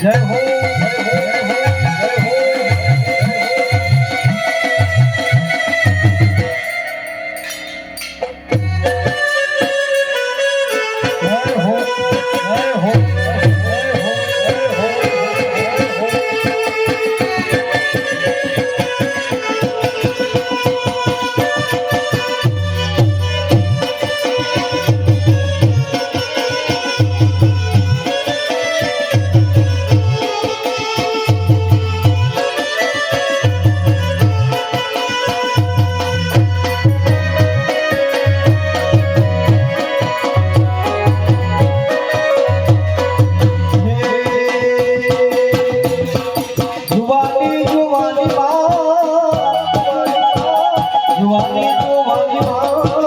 જય હો જય હો જય હો જય હો Thank you. ભૂલી તું મારી